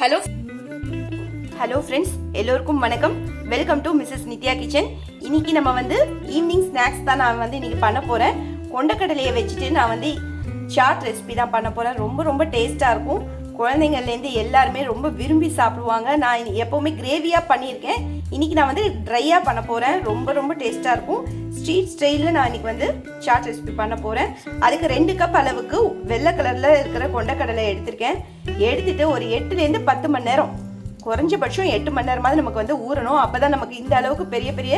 Hello. Hello friends எல்லோருக்கும் வணக்கம். Welcome to Mrs Nithya kitchen இன்னைக்கு நம்ம வந்து ஈவினிங் ஸ்நாக்ஸ் தான் நான் வந்து இன்னைக்கு பண்ண போகிறேன் கொண்டக்கடலையை வச்சுட்டு நான் வந்து சாட் ரெசிபி தான் பண்ண போகிறேன் ரொம்ப ரொம்ப டேஸ்ட்டாக இருக்கும். குழந்தைங்கள்லேருந்து எல்லாருமே ரொம்ப விரும்பி சாப்பிடுவாங்க. நான் எப்போவுமே கிரேவியாக பண்ணியிருக்கேன். இன்னைக்கு நான் வந்து ட்ரையாக பண்ண போகிறேன் ரொம்ப ரொம்ப டேஸ்ட்டாக இருக்கும். ஸ்ட்ரீட் ஸ்டைலில் நான் இன்றைக்கி வந்து சாட் ரெசிபி பண்ண போகிறேன் அதுக்கு ரெண்டு கப் அளவுக்கு வெள்ளை கலரில் இருக்கிற கொண்டக்கடலை எடுத்திருக்கேன். எடுத்துகிட்டு ஒரு எட்டுலேருந்து பத்து மணி நேரம் குறைஞ்சபட்சம் எட்டு மணி நேரமாவது நமக்கு வந்து ஊறணும். அப்போ தான் நமக்கு இந்த அளவுக்கு பெரிய பெரிய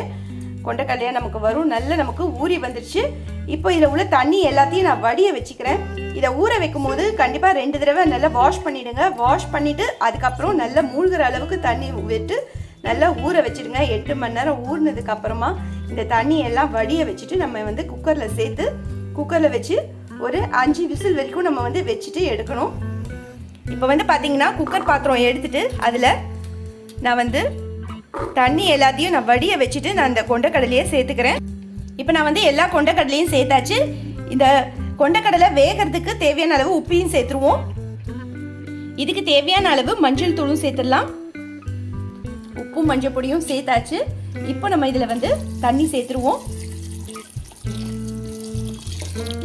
கொண்டக்கடலையாக நமக்கு வரும். நல்ல நமக்கு ஊறி வந்துருச்சு. இப்போ இதில் உள்ள தண்ணி எல்லாத்தையும் நான் வடிய வச்சுக்கிறேன். இதை ஊற வைக்கும் போது கண்டிப்பாக ரெண்டு தடவை நல்லா வாஷ் பண்ணிவிடுங்க வாஷ் பண்ணிவிட்டு அதுக்கப்புறம் நல்லா மூழ்கிற அளவுக்கு தண்ணி விட்டு நல்லா ஊற வச்சுடுங்க. எட்டு மணி நேரம் ஊறினதுக்கு அப்புறமா இந்த தண்ணி எல்லாம் வடிய வச்சுட்டு நம்ம வந்து குக்கரில் சேர்த்து குக்கரில் வச்சு ஒரு அஞ்சு விசில் வரைக்கும் நம்ம வந்து வச்சுட்டு எடுக்கணும். இப்போ வந்து பார்த்தீங்கன்னா குக்கர் பாத்திரம் எடுத்துட்டு அதில் நான் வந்து தண்ணி எல்லாத்தையும் நான் வடிய வச்சுட்டு நான் இந்த கொண்டக்கடலையே சேர்த்துக்கிறேன். இப்போ நான் வந்து எல்லா கொண்டக்கடலையும் சேர்த்தாச்சு. இந்த கொண்டக்கடலை வேகிறதுக்கு தேவையான அளவு உப்பையும் சேர்த்துருவோம். இதுக்கு தேவையான அளவு மஞ்சள் தூளும் சேர்த்துடலாம். உப்பும் மஞ்சள் பொடியும் சேர்த்தாச்சு. இப்போ நம்ம இதில் வந்து தண்ணி சேர்த்துருவோம்.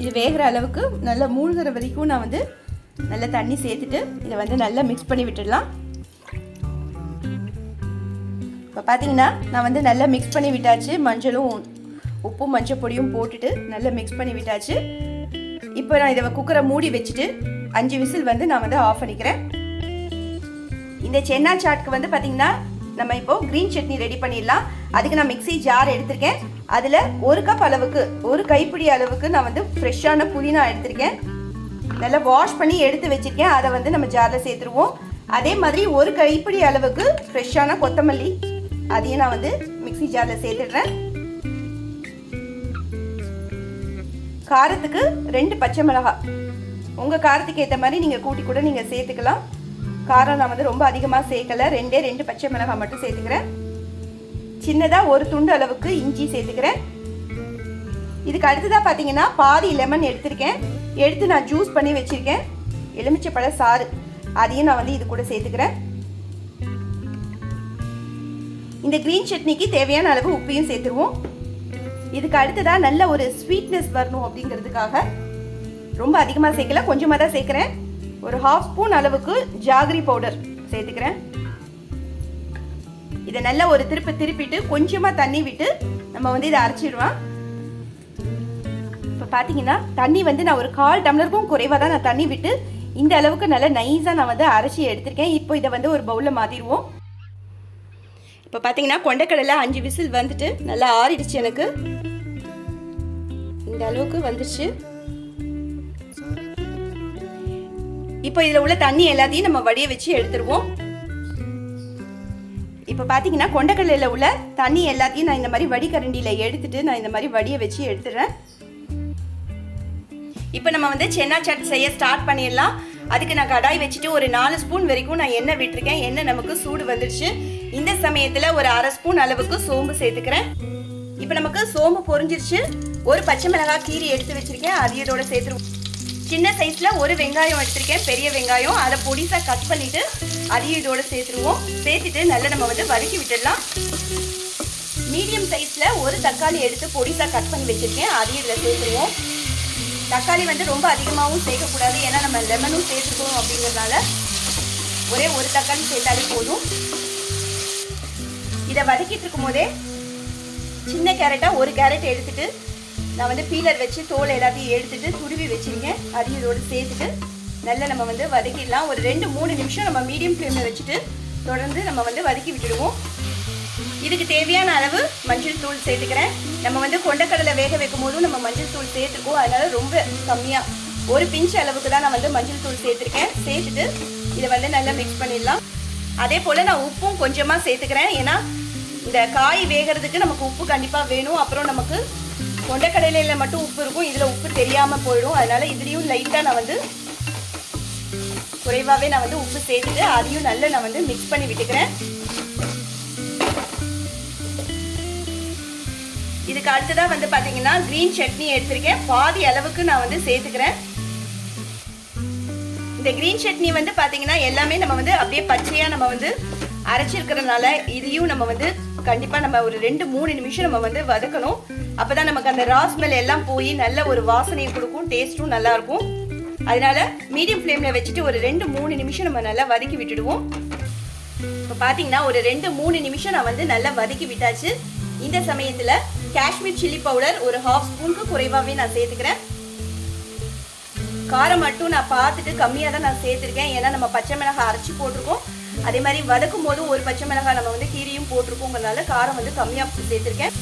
இது வேகிற அளவுக்கு நல்லா மூழ்கிற வரைக்கும் நான் வந்து நல்லா தண்ணி சேர்த்துட்டு இதை வந்து நல்லா மிக்ஸ் பண்ணி விட்டுடலாம். இப்போ பார்த்தீங்கன்னா நான் வந்து நல்லா மிக்ஸ் பண்ணி விட்டாச்சு. மஞ்சளும் உப்பும் மஞ்சள் பொடியும் போட்டுட்டு நல்லா மிக்ஸ் பண்ணி விட்டாச்சு. இப்போ நான் இதை குக்கரை மூடி வச்சுட்டு அஞ்சு விசில் வந்து நான் வந்து ஆஃப் பண்ணிக்கிறேன். இந்த சென்னா சாட்க்கு வந்து பார்த்தீங்கன்னா நம்ம இப்போ க்ரீன் சட்னி ரெடி பண்ணிடலாம். அதுக்கு நான் மிக்ஸி ஜார் எடுத்திருக்கேன். அதில் ஒரு கப் அளவுக்கு ஒரு கைப்பிடி அளவுக்கு நான் வந்து ஃப்ரெஷ்ஷான புதினா எடுத்திருக்கேன். நல்லா வாஷ் பண்ணி எடுத்து வச்சிருக்கேன். அதை வந்து நம்ம ஜாரில் சேர்த்துருவோம். அதே மாதிரி ஒரு கைப்பிடி அளவுக்கு ஃப்ரெஷ்ஷான கொத்தமல்லி அதையும் நான் வந்து மிக்ஸி ஜாரில் சேர்த்துடுறேன். காரத்துக்கு ரெண்டு பச்சை மிளகாய். உங்கள் காரத்துக்கு ஏற்ற மாதிரி நீங்கள் கூட்டி கூட நீங்கள் சேர்த்துக்கலாம். காரம் நான் வந்து ரொம்ப அதிகமாக சேர்க்கல. ரெண்டே ரெண்டு பச்சை மிளகாய் மட்டும் சேர்த்துக்கிறேன். சின்னதாக ஒரு துண்டு அளவுக்கு இஞ்சி சேர்த்துக்கிறேன். இதுக்கு அடுத்ததாக பார்த்தீங்கன்னா பாதி லெமன் எடுத்திருக்கேன். எடுத்து நான் ஜூஸ் பண்ணி வச்சுருக்கேன். எலுமிச்சப்பழ சாறு. அதையும் நான் வந்து இது கூட சேர்த்துக்கிறேன். இந்த க்ரீன் சட்னிக்கு தேவையான அளவு உப்பையும் சேர்த்துருவோம். இதுக்கு அடுத்ததாக நல்ல ஒரு ஸ்வீட்னஸ் வரணும் அப்படிங்கிறதுக்காக. ரொம்ப அதிகமாக சேர்க்கல கொஞ்சமாக தான் சேர்க்குறேன். ஒரு ஹாஃப் ஸ்பூன் அளவுக்கு ஜாகரி பவுடர் சேர்த்துக்கிறேன். இதை நல்லா ஒரு திருப்பி திருப்பிட்டு கொஞ்சமாக தண்ணி விட்டு நம்ம வந்து இதை அரைச்சிடுவோம். இப்போ பார்த்தீங்கன்னா தண்ணி வந்து நான் ஒரு கால் டம்ளருக்கும் குறைவாக தான் நான் தண்ணி விட்டு இந்த அளவுக்கு நல்லா நைஸாக நான் வந்து அரைச்சி எடுத்திருக்கேன். இப்போ இதை வந்து ஒரு பவுலில் மாற்றிடுவோம் இப்போ பார்த்தீங்கன்னா கொண்டக்கடலை அஞ்சு விசில் வந்துட்டு நல்லா ஆறிடுச்சு எனக்கு. இந்த அளவுக்கு வந்துடுச்சு இப்போ இதில் உள்ள தண்ணி எல்லாத்தையும் நம்ம வடிய வச்சு எடுத்துருவோம். இப்போ பார்த்தீங்கன்னா கொண்டக்கடலையில் உள்ள தண்ணி எல்லாத்தையும் நான் இந்த மாதிரி வடிகரண்டியில் எடுத்துட்டு நான் இந்த மாதிரி வடிய வச்சு எடுத்துடுறேன் இப்போ நம்ம வந்து சென்னா சாட் செய்ய ஸ்டார்ட் பண்ணிடலாம். அதுக்கு நான் கடாய் வச்சுட்டு ஒரு நாலு ஸ்பூன் வரைக்கும் நான் எண்ணெய் விட்டுருக்கேன். எண்ணெய் நமக்கு சூடு வந்துடுச்சு இந்த சமயத்தில் ஒரு அரை ஸ்பூன் அளவுக்கு சோம்பு சேர்த்துக்கிறேன். இப்போ நமக்கு சோம்பு பொரிஞ்சிருச்சு. ஒரு பச்சை மிளகாய் கீரி எடுத்து வச்சிருக்கேன். அது இதோட சேர்த்துருவோம். சின்ன சைஸில் ஒரு வெங்காயம் எடுத்திருக்கேன் பெரிய வெங்காயம். அதை பொடிசாக கட் பண்ணிவிட்டு அதையும் இதோட சேர்த்துருவோம். சேர்த்துட்டு நல்லா நம்ம வந்து வதக்கி விட்டுடலாம். மீடியம் சைஸில் ஒரு தக்காளி எடுத்து பொடிசாக கட் பண்ணி வச்சுருக்கேன். அதையும் இதில் சேர்த்துருவோம். தக்காளி வந்து ரொம்ப அதிகமாகவும் சேர்க்கக்கூடாது. ஏன்னா நம்ம லெமனும் சேர்த்துக்கணும் அப்படிங்கிறதுனால ஒரே ஒரு தக்காளி சேர்த்தாலே போதும். இதை வதக்கிட்டு இருக்கும் போதே சின்ன கேரட்டாக ஒரு கேரட் எடுத்துட்டு நான் வந்து பீலர் வச்சு தோலை எல்லாத்தையும் எடுத்துட்டு துருவி வச்சிருக்கேன். அதையும் இதோடு சேர்த்துட்டு நல்லா நம்ம வந்து வதக்கிடலாம். ஒரு ரெண்டு மூணு நிமிஷம் நம்ம மீடியம் ஃப்ளேமில் வச்சுட்டு தொடர்ந்து நம்ம வந்து வதக்கி விட்டுடுவோம். இதுக்கு தேவையான அளவு மஞ்சள் தூள் சேர்த்துக்கிறேன். நம்ம வந்து கொண்டக்கடலை வேக வைக்கும் போதும் நம்ம மஞ்சள் தூள் சேர்த்துக்குவோம். அதனால ரொம்ப கம்மியாக ஒரு பிஞ்ச் அளவுக்கு தான் நான் வந்து மஞ்சள் தூள் சேர்த்துருக்கேன். சேர்த்துட்டு இதை வந்து நல்லா மிக்ஸ் பண்ணிடலாம். அதே போல் நான் உப்பும் கொஞ்சமாக சேர்த்துக்கிறேன். ஏன்னா இந்த காய் வேகிறதுக்கு நமக்கு உப்பு கண்டிப்பாக வேணும். அப்புறம் நமக்கு கொண்டக்கடலையில் மட்டும் உப்பு இருக்கும். இதில் உப்பு தெரியாமல் போயிடும். அதனால இதுலேயும் லைட்டாக நான் வந்து குறைவாகவே நான் வந்து உப்பு சேர்த்துட்டு அதையும் நல்லா நான் வந்து மிக்ஸ் பண்ணி விட்டுக்கிறேன். இதுக்கு அடுத்ததாக வந்து பார்த்தீங்கன்னா க்ரீன் சட்னி எடுத்திருக்கேன். பாதி அளவுக்கு நான் வந்து சேர்த்துக்கிறேன். இந்த க்ரீன் சட்னி வந்து பார்த்தீங்கன்னா எல்லாமே நம்ம வந்து அப்படியே பச்சையாக நம்ம வந்து அரைச்சிருக்கிறதுனால இதையும் நம்ம வந்து கண்டிப்பா நம்ம ஒரு ரெண்டு மூணு நிமிஷம் நம்ம வந்து வதக்கணும். அப்பதான் நமக்கு அந்த ரா ஸ்மெல் எல்லாம் போய் நல்ல ஒரு வாசனையும் கொடுக்கும் டேஸ்ட்டும் நல்லா இருக்கும். அதனால மீடியம் ஃப்ளேம்ல வச்சுட்டு ஒரு ரெண்டு மூணு நிமிஷம் நம்ம நல்லா வதக்கி விட்டுடுவோம். இப்போ பார்த்தீங்கன்னா ஒரு ரெண்டு மூணு நிமிஷம் நான் வந்து நல்லா வதக்கி விட்டாச்சு. இந்த சமயத்தில் காஷ்மீர் சில்லி பவுடர் ஒரு ஹாஃப் ஸ்பூனுக்கு குறைவாகவே நான் சேர்த்துக்கிறேன். காரம் மட்டும் நான் பார்த்துட்டு கம்மியாக தான் நான் சேர்த்துருக்கேன். ஏன்னா நம்ம பச்சை மிளகாய் அரைச்சி போட்டிருக்கோம். அதே மாதிரி வதக்கும் போது ஒரு பச்சை மிளகாய் நம்ம வந்து கீரியும் போட்டிருக்கோங்கிறதுனால காரம் வந்து கம்மியாக சேர்த்துருக்கேன்.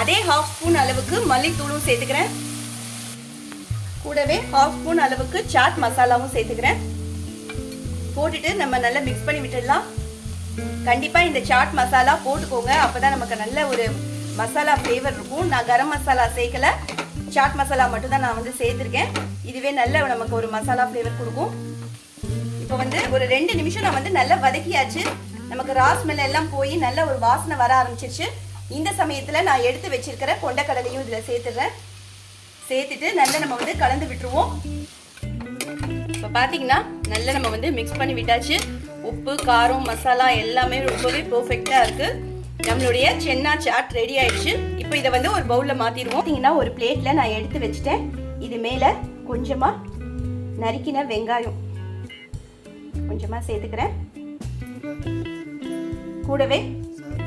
அதே ஹாஃப் ஸ்பூன் அளவுக்கு மல்லித்தூளும் சேர்த்துக்கிறேன். கூடவே ஹாஃப் ஸ்பூன் அளவுக்கு சாட் மசாலாவும் சேர்த்துக்கிறேன். போட்டுட்டு நம்ம நல்லா மிக்ஸ் பண்ணி விட்டுடலாம். கண்டிப்பா இந்த சாட் மசாலா போட்டுக்கோங்க. அப்பதான் நமக்கு நல்ல ஒரு மசாலா ஃப்ளேவர் இருக்கும். நான் கரம் மசாலா சேர்க்கல. சாட் மசாலா மட்டும் தான் நான் வந்து சேர்த்துருக்கேன். இதுவே நல்ல நமக்கு ஒரு மசாலா ஃப்ளேவர் கொடுக்கும். இப்போ வந்து ஒரு ரெண்டு நிமிஷம் நான் வந்து நல்லா வதக்கியாச்சு. நமக்கு ராஸ்மெல் எல்லாம் போய் நல்ல ஒரு வாசனை வர ஆரம்பிச்சிருச்சு. இந்த சமயத்துல நான் எடுத்து வச்சிருக்கிற கொண்டக்கடலையும் இதுல சேர்த்துடுறேன் சேர்த்துட்டு நல்லா நம்ம வந்து கலந்து விட்டுருவோம். இப்போ பார்த்தீங்கன்னா நல்லா நம்ம வந்து மிக்ஸ் பண்ணி விட்டாச்சு. உப்பு காரம் மசாலா எல்லாமே ரொம்பவே பர்ஃபெக்டாக இருக்கு. நம்மளுடைய சென்னா சாட் ரெடி ஆயிடுச்சு. இப்போ இதை வந்து ஒரு பவுலில் மாற்றிடுவோம் பார்த்தீங்கன்னா ஒரு பிளேட்டில் நான் எடுத்து வச்சுட்டேன். இது மேலே கொஞ்சமாக நறுக்கின வெங்காயம். கொஞ்சமாக சேர்த்துக்கிறேன். கூடவே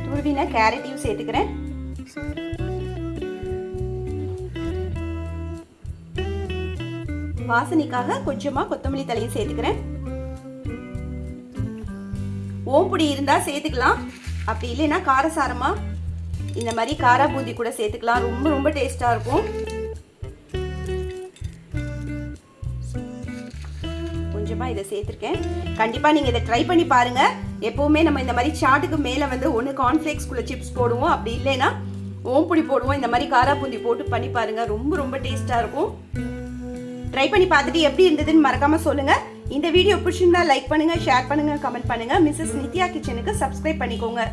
துருவின கேரட்டையும் சேர்த்துக்கிறேன். வாசனைக்காக கொஞ்சமாக கொத்தமல்லி தலையும் சேர்த்துக்கிறேன். ஓம்புடி இருந்தால் சேர்த்துக்கலாம். அப்படி இல்லைன்னா காரசாரமாக இந்த மாதிரி காரா பூந்தி கூட சேர்த்துக்கலாம். ரொம்ப ரொம்ப டேஸ்ட்டாக இருக்கும். தான் இதை சேர்த்துருக்கேன். கண்டிப்பாக நீங்கள் இதை ட்ரை பண்ணி பாருங்கள் எப்போவுமே நம்ம இந்த மாதிரி சாட்டுக்கு மேலே வந்து ஒன்று கார்ன்ஃப்ளேக்ஸ்குள்ளே சிப்ஸ் போடுவோம். அப்படி இல்லைன்னா ஓம்புடி போடுவோம். இந்த மாதிரி காராப்பூந்தி போட்டு பண்ணி பாருங்கள் ரொம்ப ரொம்ப டேஸ்ட்டாக இருக்கும். ட்ரை பண்ணி பார்த்துட்டு எப்படி இருந்ததுன்னு மறக்காமல் சொல்லுங்கள் இந்த வீடியோ பிடிச்சிருந்தா லைக் பண்ணுங்கள் ஷேர் பண்ணுங்கள் கமெண்ட் பண்ணுங்கள் மிஸ்ஸஸ் நித்யா கிச்சனுக்கு சப்ஸ்கிரைப் பண்ணிக்கோங்க.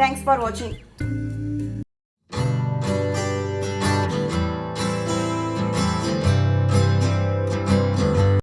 தேங்க்ஸ் ஃபார் வாட்சிங்